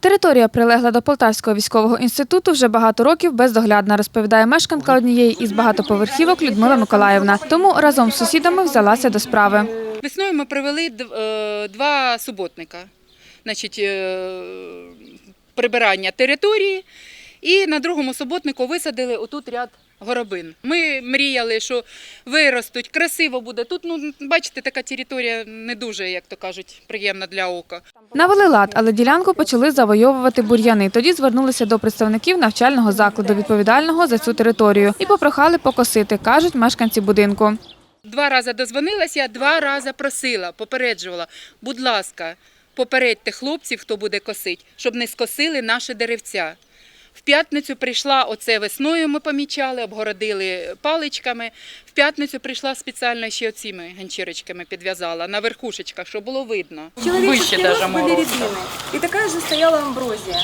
Територія, прилегла до Полтавського військового інституту, вже багато років бездоглядна, розповідає мешканка однієї із багатоповерхівок Людмила Миколаївна. Тому разом з сусідами взялася до справи. Весною ми привели е, два суботника. Значить, е, прибирання території. І на другому суботнику висадили отут ряд горобин. Ми мріяли, що виростуть, красиво буде. Тут, ну, бачите, така територія не дуже, як то кажуть, приємна для ока. Навели лад, але ділянку почали завойовувати бур'яни. Тоді звернулися до представників навчального закладу, відповідального за цю територію, і попрохали покосити, кажуть мешканці будинку. Два рази дозвонилася, два рази просила, попереджувала. Будь ласка, попередьте хлопців, хто буде косити, щоб не скосили наші деревця. В п'ятницю прийшла оце весною. Ми помічали, обгородили паличками. В п'ятницю прийшла спеціально ще оціми ганчірочками підв'язала на верхушечках, щоб було видно. Человеческий рост даже были мороз. рябины. И такая же стояла амброзия.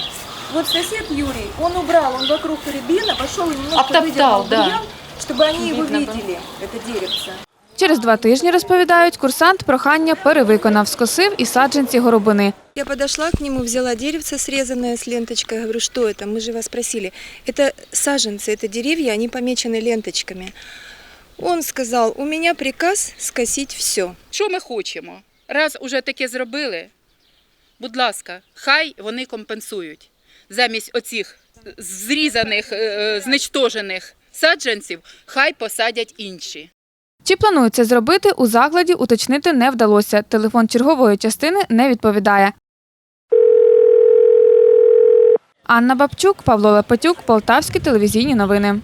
Вот сосед Юрий, он убрал, он вокруг рябины, пошел и немножко Обтоптал, выдернул да. бурьян, чтобы они его Видно было. видели, это деревце. Через два тижні, розповідають, курсант прохання перевиконав, скосив і саджанці горобини. Я подошла к нему, взяла деревце, срезанное с ленточкой. Говорю, что это? Мы же вас просили. Это саженцы, это деревья, они помечены ленточками. Он сказал, у меня приказ скосить все. Що ми хочемо? Раз уже таке зробили, будь ласка, хай вони компенсують. Замість оцих зрізаних, е, е, зничтожених саджанців, хай посадять інші. Чи планують це зробити у закладі, уточнити не вдалося. Телефон чергової частини не відповідає. Анна Бабчук, Павло Лепетюк, Полтавські телевізійні новини.